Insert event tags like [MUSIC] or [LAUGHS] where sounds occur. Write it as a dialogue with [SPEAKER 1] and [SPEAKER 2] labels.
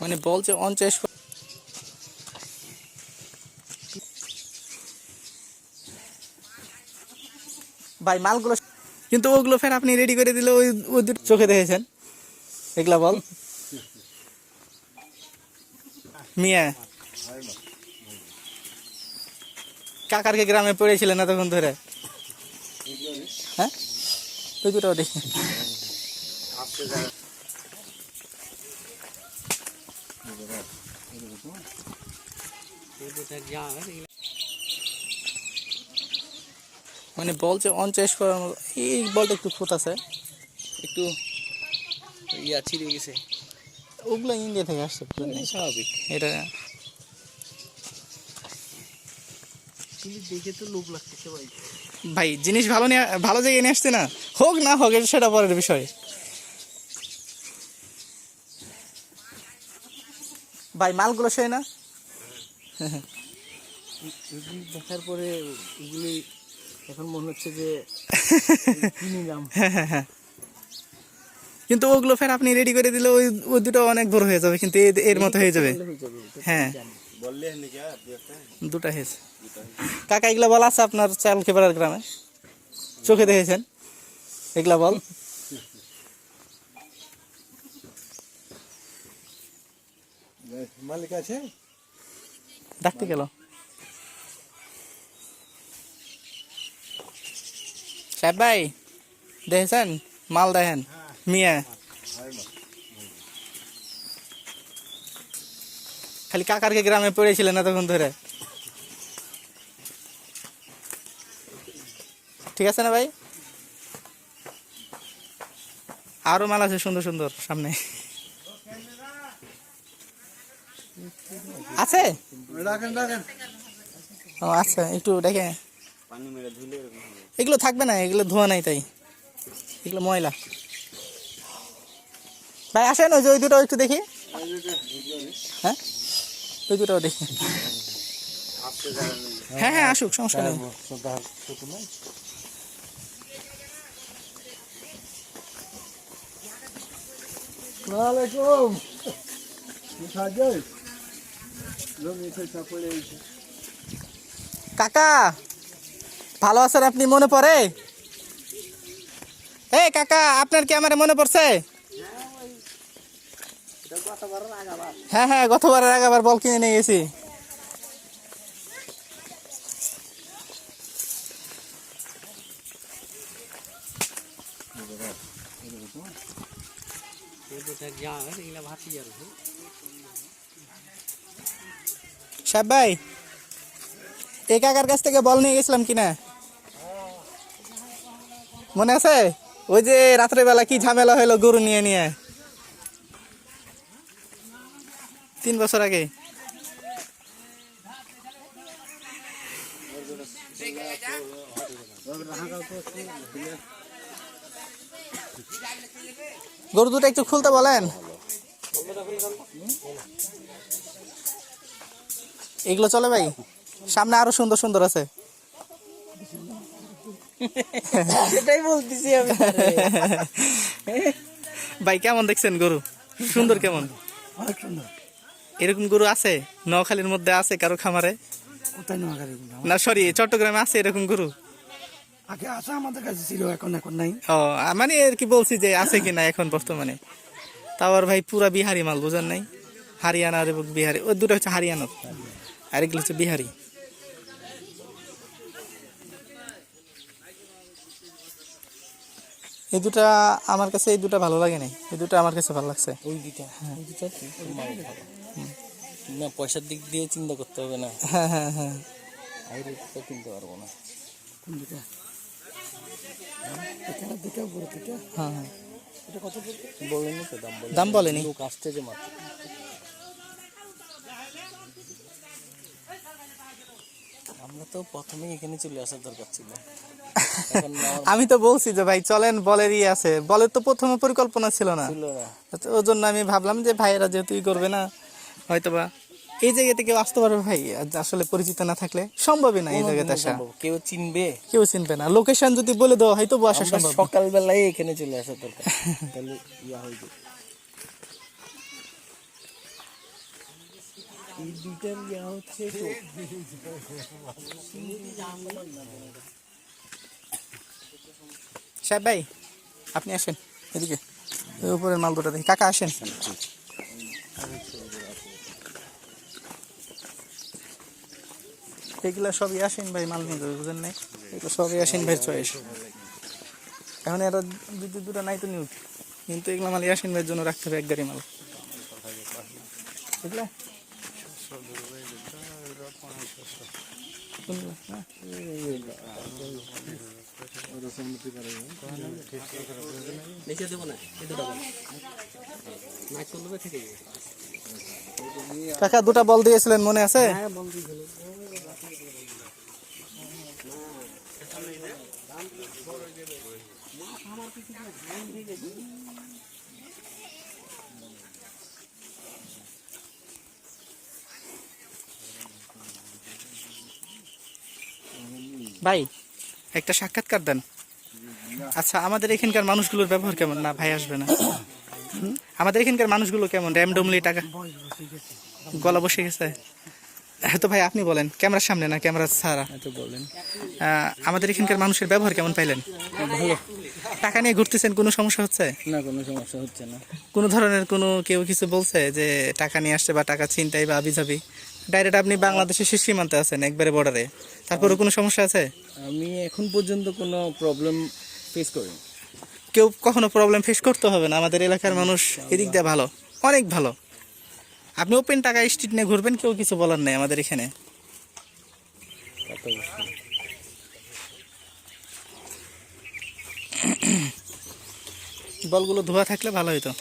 [SPEAKER 1] মানে বলছে অনচাষ ভাই, মালগুলো কিন্তু ওগুলো ফের আপনি রেডি করে দিলে ওই ওই দুটো চোখে দেখেছেন। এগুলা বল। মিয়া। কাকারকে গ্রামে পড়েছিলেন না তখন ধরে? হ্যাঁ? ওই দুটো দেখি। মানে বলছে অনচাষ করার মতো এই বলটা একটু ফুট আছে
[SPEAKER 2] একটু ইয়া ছিঁড়ে গেছে।
[SPEAKER 1] ওগুলো ইন্ডিয়া থেকে আসছে
[SPEAKER 2] স্বাভাবিক।
[SPEAKER 1] এটা
[SPEAKER 2] দেখে তো লোক লাগতেছে ভাই।
[SPEAKER 1] ভাই জিনিস ভালো নিয়ে ভালো জায়গায় নিয়ে আসছে না। হোক না হোক এটা সেটা পরের বিষয়। ভাই মালগুলো সে না?
[SPEAKER 2] এগুলি দেখার পরে এগুলি এখন মনে হচ্ছে যে কি [LAUGHS]
[SPEAKER 1] কিন্তু ওগুলো ফের আপনি রেডি করে দিলে ওই ওই দুটো অনেক বড় হয়ে যাবে কিন্তু এর মতো হয়ে যাবে।
[SPEAKER 2] হয়ে।
[SPEAKER 1] হ্যাঁ। দুটা হয়েছে। কাকা এগুলা বল আছে আপনার চাল খেপাড়ার গ্রামে? চোখে দেখেছেন? এগুলা বল।
[SPEAKER 2] মালিক আছে?
[SPEAKER 1] ডাকতে গেল। সাহেব ভাই, দেখেছেন? মাল দেখেন, মিয়া। খালি কাকারকে গ্রামে পড়েছিলেন এতক্ষণ ধরে। ঠিক আছে না ভাই? আরও মাল আছে সুন্দর সুন্দর সামনে। আছে?
[SPEAKER 2] রাখেন রাখেন।
[SPEAKER 1] ও আচ্ছা একটু দেখে
[SPEAKER 2] পানি মেরে ধুলে এরকম হবে।
[SPEAKER 1] এগুলো থাকবে না এগুলো ধোয়া নাই তাই। এগুলো ময়লা। ভাই আসেন ওই যে ওই দুটো একটু দেখি। হ্যাঁ? ওই দুটো দেখি। হ্যাঁ হ্যাঁ আসুক সমস্যা নেই।
[SPEAKER 2] ওয়ালাইকুম সাহায্য জমি থেকে পড়ে গেছে
[SPEAKER 1] কাকা, ভালো আছেন আপনি? মনে পড়ে? এই কাকা, আপনার কি আমার মনে পড়ছে? হ্যাঁ হ্যাঁ গতবারের আগাবার বল কিনে নিয়ে গেছি। সাহেব ভাই, এই কাকার কাছ থেকে বল নিয়ে গেছিলাম কিনা? মনে আছে? ওই যে রাত্রেবেলা কি ঝামেলা হলো গরু নিয়ে নিয়ে? তিন বছর আগে। গরু দুটো একটু খুলতে বলেন। এগুলো চলে ভাই? সামনে আরও সুন্দর সুন্দর আছে।
[SPEAKER 2] সেটাই বলতেছি আমি
[SPEAKER 1] ভাই কেমন দেখছেন গরু? সুন্দর কেমন?
[SPEAKER 2] অনেক সুন্দর।
[SPEAKER 1] এরকম গরু আছে? নোয়াখালীর মধ্যে আছে কারও খামারে?
[SPEAKER 2] কোথায় নোয়াখালী
[SPEAKER 1] না সরি চট্টগ্রামে আছে এরকম গরু?
[SPEAKER 2] আগে আসা আমাদের কাছে ছিল এখন এখন নাই।
[SPEAKER 1] ও মানে আর কি বলছি যে আছে কিনা এখন বর্তমানে। তাও আর ভাই পুরা বিহারি মাল বুঝেন নাই? হারিয়ানার এবং বিহারি ওই দুটো হচ্ছে হারিয়ানার। আর এগুলো হচ্ছে বিহারি এই দুটা আমার কাছে এই দুটা ভালো লাগে নাই। এই দুটা আমার কাছে ভালো লাগছে।
[SPEAKER 2] ওই দুটা ওই দুটা কি? ভালো। না পয়সার দিক দিয়ে চিন্তা করতে হবে না।
[SPEAKER 1] হ্যাঁ হ্যাঁ হ্যাঁ।
[SPEAKER 2] রেটটা কিনতে পারব না। কোন দুটা এখানে দুটা বড় দুটা
[SPEAKER 1] হ্যাঁ হ্যাঁ।
[SPEAKER 2] এটা কত বললেন তো দাম বলেন।
[SPEAKER 1] দাম বলেনি।
[SPEAKER 2] লোক আসছে যে মাত্র। আমরা তো প্রথমেই এখানে চলে আসার দরকার ছিল। [LAUGHS]
[SPEAKER 1] আমি তো বলছি যে ভাই চলেন বলেরই আছে। বলের তো প্রথমে পরিকল্পনা ছিল না।
[SPEAKER 2] না।
[SPEAKER 1] জন্য আমি ভাবলাম যে ভাইয়েরা যেহেতু করবে না হয়তোবা এই জায়গাতে কেউ আসতে পারবে ভাই আসলে পরিচিত না থাকলে সম্ভবই না এই জায়গাতে আসা।
[SPEAKER 2] কেউ চিনবে?
[SPEAKER 1] কেউ চিনবে না। লোকেশন যদি বলে দেওয়া হয়তো আসা সম্ভব।
[SPEAKER 2] সকালবেলায় এখানে চলে আসার দরকার। তাহলে ইয়া হয়ে
[SPEAKER 1] সাহেব ভাই, আপনি আসেন এদিকে। উপরের মাল দুটা দেখি। কাকা, আসেন। এগুলা সবই আসেন ভাই, মাল নিয়ে যাবে, বুঝেন নাই? এগুলো সবই আসেন ভাই চয়েস এখন এরা দুটো দুটো নাই তো নিউজ। কিন্তু এগুলো মাল আসেন ভাইয়ের জন্য রাখতে হবে এক গাড়ি মাল? হ্যাঁ।
[SPEAKER 3] নিচে দেবো না
[SPEAKER 1] কাকা দুটা বল দিয়েছিলেন মনে আছে?
[SPEAKER 3] হ্যাঁ বল
[SPEAKER 1] ভাই একটা সাক্ষাৎকার দেন। আচ্ছা আমাদের এখানকার মানুষগুলোর ব্যবহার কেমন? না ভাই আসবে না। আমাদের এখানকার মানুষগুলো কেমন? র্যামডমলি টাকা গলা বসে গেছে। হ্যাঁ তো ভাই আপনি বলেন ক্যামেরার সামনে না ক্যামেরা ছাড়া?
[SPEAKER 2] তো বলেন।
[SPEAKER 1] আমাদের এখানকার মানুষের ব্যবহার কেমন পাইলেন? ভালো। টাকা নিয়ে ঘুরতেছেন কোনো সমস্যা হচ্ছে?
[SPEAKER 2] না কোনো সমস্যা হচ্ছে না।
[SPEAKER 1] কোনো ধরনের কোনো কেউ কিছু বলছে যে টাকা নিয়ে আসছে বা টাকা ছিনতাই বা আবিজাবি ডাইরেক্ট আপনি বাংলাদেশের শেষ সীমান্তে আছেন একবারে বর্ডারে তারপরে কোনো সমস্যা আছে?
[SPEAKER 2] আমি এখন পর্যন্ত কোনো প্রবলেম ফেস করি
[SPEAKER 1] কেউ কখনো প্রবলেম ফেস করতে হবে না আমাদের এলাকার মানুষ এদিক দিয়ে ভালো অনেক ভালো। আপনি ওপেন টাকা স্ট্রিট নিয়ে ঘুরবেন কেউ কিছু বলার নেই আমাদের এখানে। বলগুলো ধোয়া থাকলে ভালো হতো